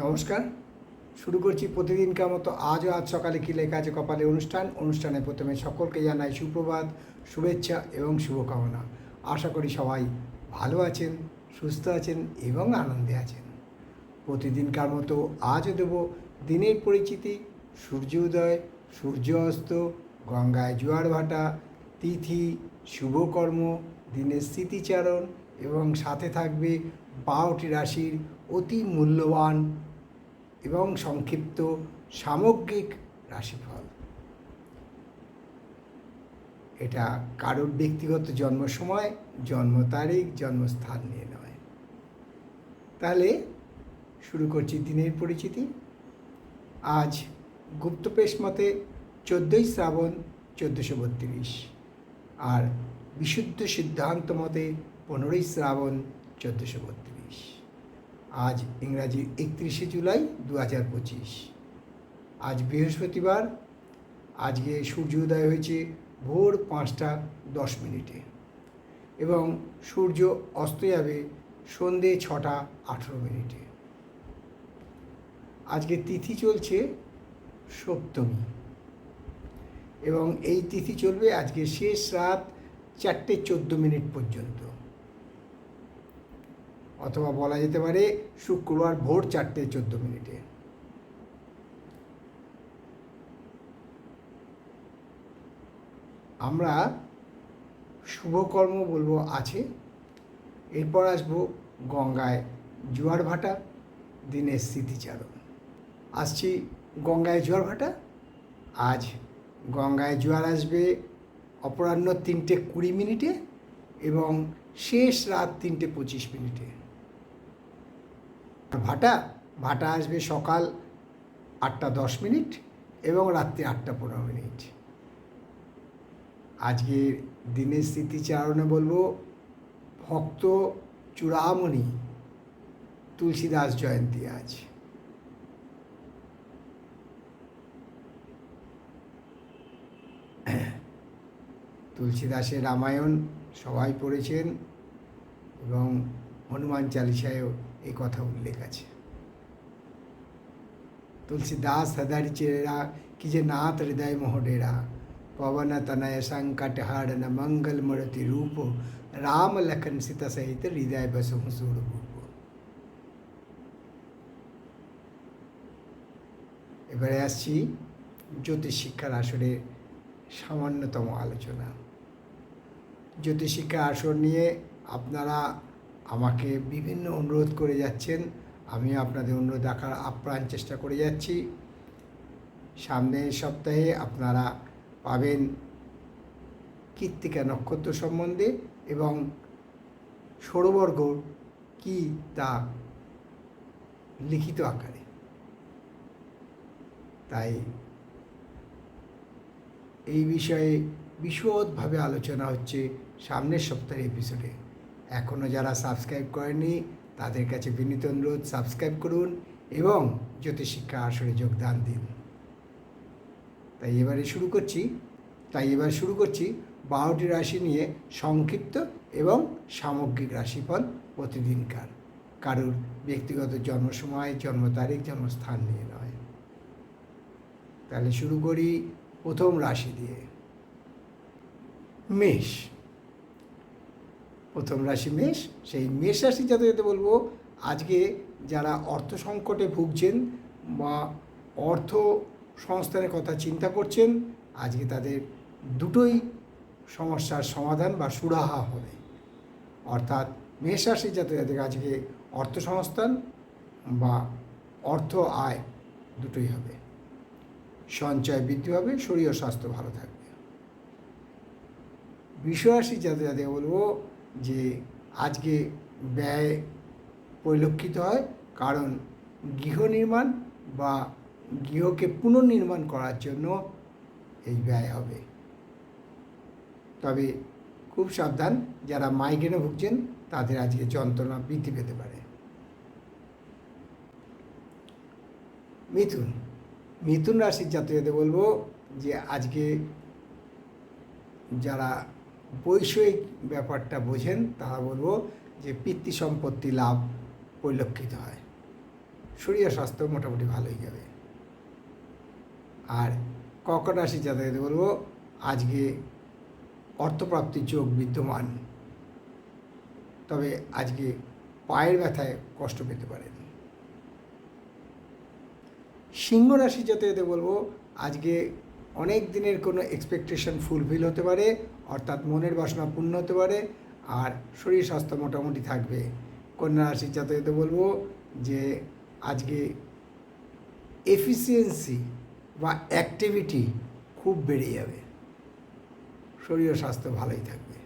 নমস্কার। শুরু করছি প্রতিদিনকার মতো আজও আজ সকালে কী লেখা আছে কপালে অনুষ্ঠান। অনুষ্ঠানে প্রথমে সকলকে জানাই সুপ্রভাত, শুভেচ্ছা এবং শুভকামনা। আশা করি সবাই ভালো আছেন, সুস্থ আছেন এবং আনন্দে আছেন। প্রতিদিনকার মতো আজও দেব দিনের পরিচিতি। সূর্য উদয়, সূর্য অস্ত, গঙ্গায় জোয়ার ভাটা, তিথি শুভকর্ম দিনের স্মৃতিচারণ এবং সাথে থাকবে বারোটি রাশির অতি মূল্যবান এবং সংক্ষিপ্ত সামগ্রিক রাশিফল। এটা কারোর ব্যক্তিগত জন্ম সময় জন্ম তারিখ, জন্মস্থান নিয়ে নয়। তাহলে শুরু করছি দিনের পরিচিতি। আজ গুপ্তপেশ মতে চোদ্দোই শ্রাবণ চোদ্দোশো বত্রিশ আর বিশুদ্ধ সিদ্ধান্ত মতে পনেরোই শ্রাবণ চোদ্দোশো বত্রিশ। আজ ইংরাজি একত্রিশে জুলাই দু হাজার পঁচিশ। আজ বৃহস্পতিবার, আজকে সূর্য উদয় হয়েছে ভোর পাঁচটা দশ মিনিটে এবং সূর্য অস্ত যাবে সন্ধে ছটা আঠেরো মিনিটে। আজকে তিথি চলছে সপ্তমী এবং এই তিথি চলবে আজকে শেষ রাত চারটে চোদ্দ মিনিট পর্যন্ত। অথবা বলা যেতে পারে শুক্রবার ভোর চারটে চোদ্দ মিনিটে। আমরা শুভকর্ম বলব আছে, এরপর আসব গঙ্গায় জোয়ার ভাটা, দিনের স্মৃতিচারণ। আসছি গঙ্গায় জোয়ার ভাটা, আজ গঙ্গায় জোয়ার আসবে অপরাহ্ন তিনটে কুড়ি মিনিটে এবং শেষ রাত তিনটে পঁচিশ মিনিটে। ভাটা ভাটা আসবে সকাল আটটা দশ মিনিট এবং রাত্রি আটটা পনেরো মিনিট। আজকের দিনের স্মৃতিচারণে বলব, ভক্ত চূড়ামণি তুলসীদাস জয়ন্তী আজ। তুলসীদাসের রামায়ণ সবাই পড়েছেন এবং হনুমান চালিসায়ও এই কথা উল্লেখ আছে तुलसीदास हृदय चेरा कि जे नाथ हृदय मोहडेरा पवन तनय संकट हरण मंगल मूर्ति रूप राम लखन सीता सहित हृदय बसु सूर भूप এবারে আসছি জ্যোতিষশিক্ষার আসরের সামান্যতম আলোচনা জ্যোতিষশিক্ষা আসর নিয়ে আপনারা আমাকে বিভিন্ন অনুরোধ করে যাচ্ছেন। আমি আপনাদের অনুরোধ রাখার আপ্রাণ চেষ্টা করে যাচ্ছি। সামনের সপ্তাহে আপনারা পাবেন কৃত্তিকা নক্ষত্র সম্বন্ধে এবং ষড়বর্গ কি তা লিখিত আকারে। তাই এই বিষয়ে বিশদভাবে আলোচনা হচ্ছে সামনের সপ্তাহের এপিসোডে এখনও যারা সাবস্ক্রাইব করেনি তাদের কাছে বিনীত অনুরোধ, সাবস্ক্রাইব করুন এবং জ্যোতিষশিক্ষা আসরে যোগদান দিন। তাই এবারে শুরু করছি। তাই এবার শুরু করছি বারোটি রাশি নিয়ে সংক্ষিপ্ত এবং সামগ্রিক রাশিফল প্রতিদিনকার। কারোর ব্যক্তিগত জন্ম সময় জন্ম তারিখ জন্মস্থান নিয়ে নয়। তাহলে শুরু করি প্রথম রাশি দিয়ে। মেষ। প্রথম রাশি মেষ। সেই মেষ রাশি যাতে বলব, আজকে যারা অর্থ সংকটে ভুগছেন বা অর্থ সংস্থানের কথা চিন্তা করছেন, আজকে তাদের দুটোই সমস্যার সমাধান বা সুরাহা হবে। অর্থাৎ মেষ রাশি যাতে যাতে আজকে অর্থ সংস্থান বা অর্থ আয় দুটোই হবে। সঞ্চয় বৃদ্ধি হবে, শরীর স্বাস্থ্য ভালো থাকবে। বিষয়াসী যাতে যাতে বলব যে আজকে ব্যয় পরিলক্ষিত হয় কারণ গৃহ নির্মাণ বা গৃহকে পুনর্নির্মাণ করার জন্য এই ব্যয় হবে। তবে খুব সাবধান, যারা মাইগ্রেনে ভুগছেন, তাদের আজকে যন্ত্রণা বৃদ্ধি পেতে পারে। মিথুন মিথুন রাশির জাতকদের বলব যে আজকে যারা বৈষয়িক ব্যাপারটা বোঝেন তারা বলব যে পিতৃ সম্পত্তি লাভ পরিলক্ষিত হয়। শরীর স্বাস্থ্য মোটামুটি ভালোই যাবে আর কর্কট রাশি যাতায়াতে বলব, আজকে অর্থপ্রাপ্তির যোগ বিদ্যমান। তবে আজকে পায়ের ব্যথায় কষ্ট পেতে পারেন। সিংহ রাশি যাতায়াতে বলব, আজকে অনেক দিনের কোনো এক্সপেকটেশন ফুলফিল হতে পারে, অর্থাৎ মনের বাসনা পূর্ণ হতে পারে, আর শরীর স্বাস্থ্য মোটামুটি থাকবে। কন্যা রাশির যাতায়াতে বলব যে, আজকে এফিসিয়েন্সি বা অ্যাক্টিভিটি খুব বেড়ে যাবে। শরীর স্বাস্থ্য ভালোই থাকবে।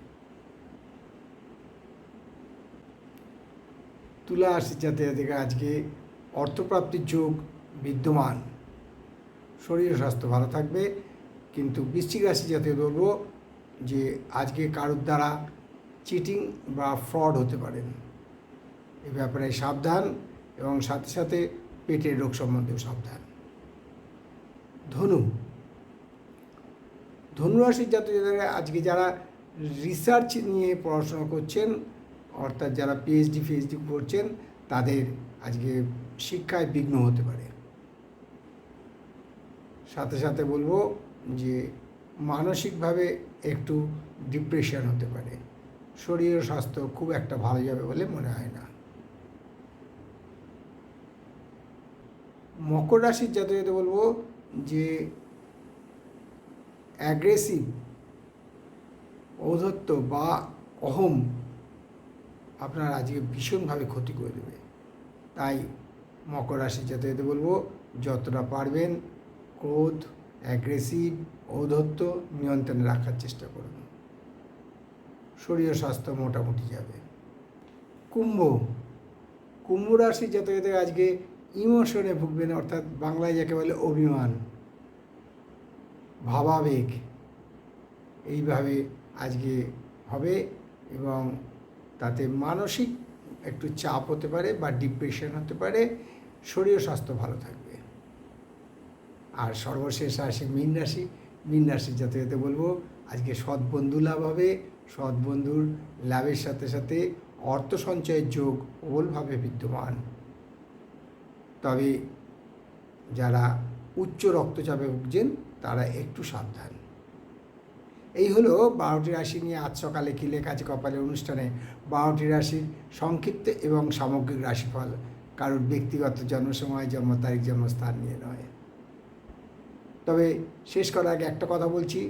তুলা রাশির জাতীয়দিকে আজকে অর্থপ্রাপ্তির যোগ বিদ্যমান। শরীর স্বাস্থ্য ভালো থাকবে। কিন্তু বৃশ্চিক রাশি জাতীয় বলব যে, আজকে কারোর দ্বারা চিটিং বা ফ্রড হতে পারেন এ ব্যাপারে সাবধান এবং সাথে সাথে পেটের রোগ সম্বন্ধেও সাবধান। ধনু। ধনুরাশির জাতকরা আজকে যারা রিসার্চ নিয়ে পড়াশোনা করছেন, অর্থাৎ যারা পিএইচডি ফিএইচডি করছেন, তাদের আজকে শিক্ষায় বিঘ্ন হতে পারে। সাথে সাথে বলব যে মানসিকভাবে একটু ডিপ্রেশন হতে পারে। শরীর ও স্বাস্থ্য খুব একটা ভালো যাবে বলে মনে হয় না। মকর রাশির জাতকদের বলব যে অ্যাগ্রেসিভ ঔদ্ধত্য বা অহম আপনার আজকে ভীষণভাবে ক্ষতি করে দেবে। তাই মকর রাশির জাতকদের বলব যতটা পারবেন ক্রোধ, অ্যাগ্রেসিভ, ঔদ্ধত্য নিয়ন্ত্রণে রাখার চেষ্টা করুন। শরীর স্বাস্থ্য মোটামুটি যাবে। কুম্ভ। কুম্ভ রাশির জাতকদের আজকে ইমোশনে ভুগবেন, অর্থাৎ বাংলায় যাকে বলে অভিমান, ভাবাবেগ, এইভাবে আজকে হবে এবং তাতে মানসিক একটু চাপ হতে পারে বা ডিপ্রেশন হতে পারে, শরীর স্বাস্থ্য ভালো থাকবে। আর সর্বশেষ আসে মীন রাশি। মীন রাশির যাতে যাতে বলব, আজকে সৎ বন্ধু লাভ হবে। সৎ বন্ধুর লাভের সাথে সাথে অর্থ সঞ্চয়ের যোগ প্রবলভাবে বিদ্যমান। তবে যারা উচ্চ রক্তচাপে ভুগছেন, তারা একটু সাবধান। এই হলো বারোটি রাশি নিয়ে আজ সকালে কি লেখা আছে কপালের অনুষ্ঠানে। বারোটি রাশির সংক্ষিপ্ত এবং সামগ্রিক রাশিফল। কারোর ব্যক্তিগত জন্মসময়, জন্ম তারিখ, জন্মস্থান নিয়ে নয়। তবে শেষ করার আগে একটা কথা বলছি,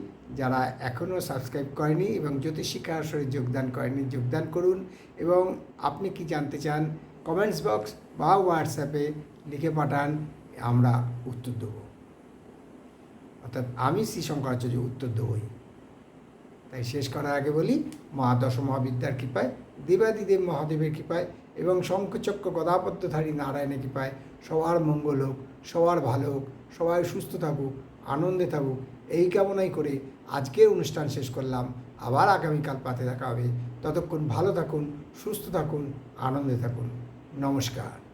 যারা এখনও সাবস্ক্রাইব করেনি এবং জ্যোতিষিক্ষা আসরে যোগদান করেনি, যোগদান করুন এবং আপনি কি জানতে চান কমেন্টস বক্স বা হোয়াটসঅ্যাপে লিখে পাঠান, আমরা উত্তর দেবো। অর্থাৎ আমি শ্রী শঙ্করাচার্য উত্তর দেবই। তাই শেষ করার আগে বলি মা দশ মহাবিদ্যার কৃপায়, দেবাদিদেব মহাদেবের কৃপায় এবং শঙ্খচক্র গদাপদ্মধারী নারায়ণের কৃপায় সবার মঙ্গল হোক, সবার ভালো হোক। সবাই সুস্থ থাকুক, আনন্দে থাকুক। এই কামনাই করে আজকের অনুষ্ঠান শেষ করলাম। আবার আগামীকাল পাতে দেখা হবে। ততক্ষণ ভালো থাকুন, সুস্থ থাকুন, আনন্দে থাকুন। নমস্কার।